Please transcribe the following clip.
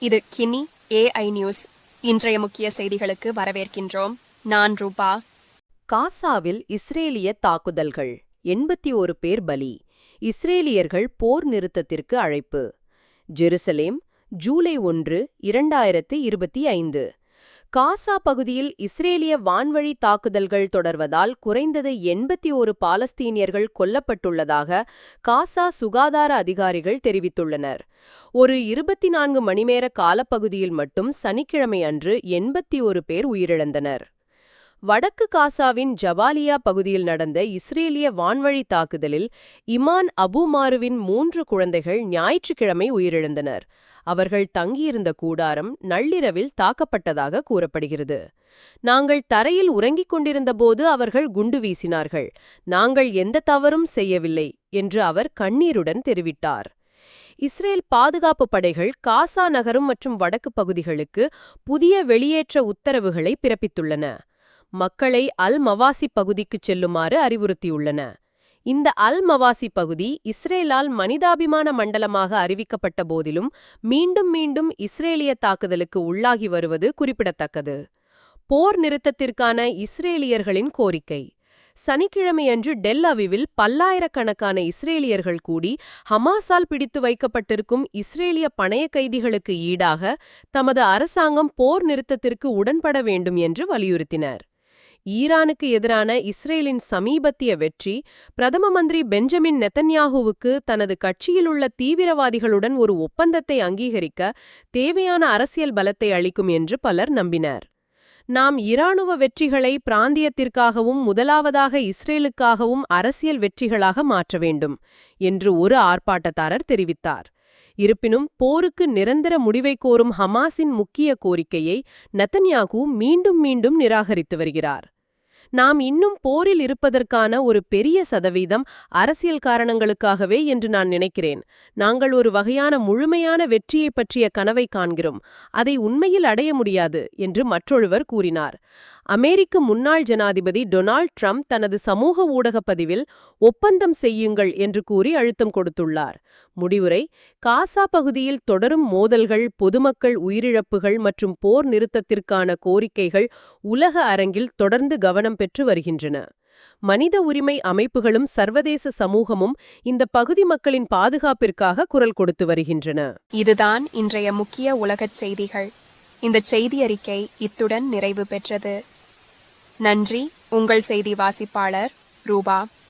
இது Guinea AI news இன்றைய முக்கிய செய்திகளுக்கு வரவேற்கின்றோம். நான் ரூபா. காசாவில் இஸ்ரேலிய தாக்குதல்கள். எண்பத்தி ஒரு பேர் பலி. இஸ்ரேலியர்கள் போர் நிறுத்தத்திற்கு அழைப்பு. ஜெருசலேம் ஜூலை ஒன்று இரண்டாயிரத்து இருபத்தி ஐந்து. காசா பகுதியில் இஸ்ரேலிய வான்வழி தாக்குதல்கள் தொடர்வதால் குறைந்தது எண்பத்தி ஒரு பாலஸ்தீனியர்கள் கொல்லப்பட்டுள்ளதாக காசா சுகாதார அதிகாரிகள் தெரிவித்துள்ளனர். ஒரு இருபத்தி நான்கு மணிநேர காலப்பகுதியில் மட்டும் சனிக்கிழமை அன்று எண்பத்தி ஒரு பேர் உயிரிழந்தனர். வடக்கு காசாவின் ஜபாலியா பகுதியில் நடந்த இஸ்ரேலிய வான்வழி தாக்குதலில் இமான் அபுமாருவின் மூன்று குழந்தைகள் ஞாயிற்றுக்கிழமை உயிரிழந்தனர். அவர்கள் தங்கியிருந்த கூடாரம் நள்ளிரவில் தாக்கப்பட்டதாக கூறப்படுகிறது. நாங்கள் தரையில் உறங்கிக் கொண்டிருந்தபோது அவர்கள் குண்டு வீசினார்கள். நாங்கள் எந்த தவறும் செய்யவில்லை என்று அவர் கண்ணீருடன் தெரிவித்தார். இஸ்ரேல் பாதுகாப்பு படைகள் காசா நகரம் மற்றும் வடக்கு பகுதிகளுக்கு புதிய வெளியேற்ற உத்தரவுகளை பிறப்பித்துள்ளன. மக்களை அல் மவாசி பகுதிக்குச் செல்லுமாறு அறிவுறுத்தியுள்ளன. இந்த அல் மவாசி பகுதி இஸ்ரேலால் மனிதாபிமான மண்டலமாக அறிவிக்கப்பட்ட போதிலும் மீண்டும் மீண்டும் இஸ்ரேலிய தாக்குதலுக்கு உள்ளாகி வருவது குறிப்பிடத்தக்கது. போர் நிறுத்தத்திற்கான இஸ்ரேலியர்களின் கோரிக்கை. சனிக்கிழமையன்று டெல் அவிவில் பல்லாயிரக்கணக்கான இஸ்ரேலியர்கள் கூடி ஹமாஸால் பிடித்து வைக்கப்பட்டிருக்கும் இஸ்ரேலிய பணைய கைதிகளுக்கு ஈடாக தமது அரசாங்கம் போர் நிறுத்தத்திற்கு உடன்பட வேண்டும் என்று வலியுறுத்தினர். ஈரானுக்கு எதிரான இஸ்ரேலின் சமீபத்திய வெற்றி பிரதம மந்திரி பெஞ்சமின் நெத்தன்யாகுவுக்கு தனது கட்சியிலுள்ள தீவிரவாதிகளுடன் ஒரு ஒப்பந்தத்தை அங்கீகரிக்க தேவையான அரசியல் பலத்தை அளிக்கும் என்று பலர் நம்பினர். நாம் இராணுவ வெற்றிகளை பிராந்தியத்திற்காகவும் முதலாவதாக இஸ்ரேலுக்காகவும் அரசியல் வெற்றிகளாக மாற்ற வேண்டும் என்று ஒரு ஆர்ப்பாட்டத்தாரர் தெரிவித்தார். இருப்பினும் போருக்கு நிரந்தர முடிவை கோரும் ஹமாஸின் முக்கிய கோரிக்கையை நத்தன்யாகு மீண்டும் மீண்டும் நிராகரித்து வருகிறார். நாம் இன்னும் போரில் இருப்பதற்கான ஒரு பெரிய சதவீதம் அரசியல் காரணங்களுக்காகவே என்று நான் நினைக்கிறேன். நாங்கள் ஒரு வகையான முழுமையான வெற்றியை பற்றிய கனவை காண்கிறோம். அதை உண்மையில் அடைய முடியாது என்று மற்றொருவர் கூறினார். அமெரிக்க முன்னாள் ஜனாதிபதி டொனால்ட் ட்ரம்ப் தனது சமூக ஊடகப் பதிவில் ஒப்பந்தம் செய்யுங்கள் என்று கூறி அழுத்தம் கொடுத்துள்ளார். முடிவுரை காசா பகுதியில் தொடரும் மோதல்கள் பொதுமக்கள் உயிரிழப்புகள் மற்றும் போர் நிறுத்தத்திற்கான கோரிக்கைகள் உலக அரங்கில் தொடர்ந்து கவனம் பெற்று வருகின்றன. மனித உரிமை அமைப்புகளும் சர்வதேச சமூகமும் இந்த பகுதி மக்களின் பாதுகாப்பிற்காக குரல் கொடுத்து வருகின்றன. இதுதான் இன்றைய முக்கிய உலகச் செய்திகள். இந்த செய்தி அறிக்கை இத்துடன் நிறைவு பெற்றது. நன்றி. உங்கள் செய்தி வாசிப்பாளர் ரூபா.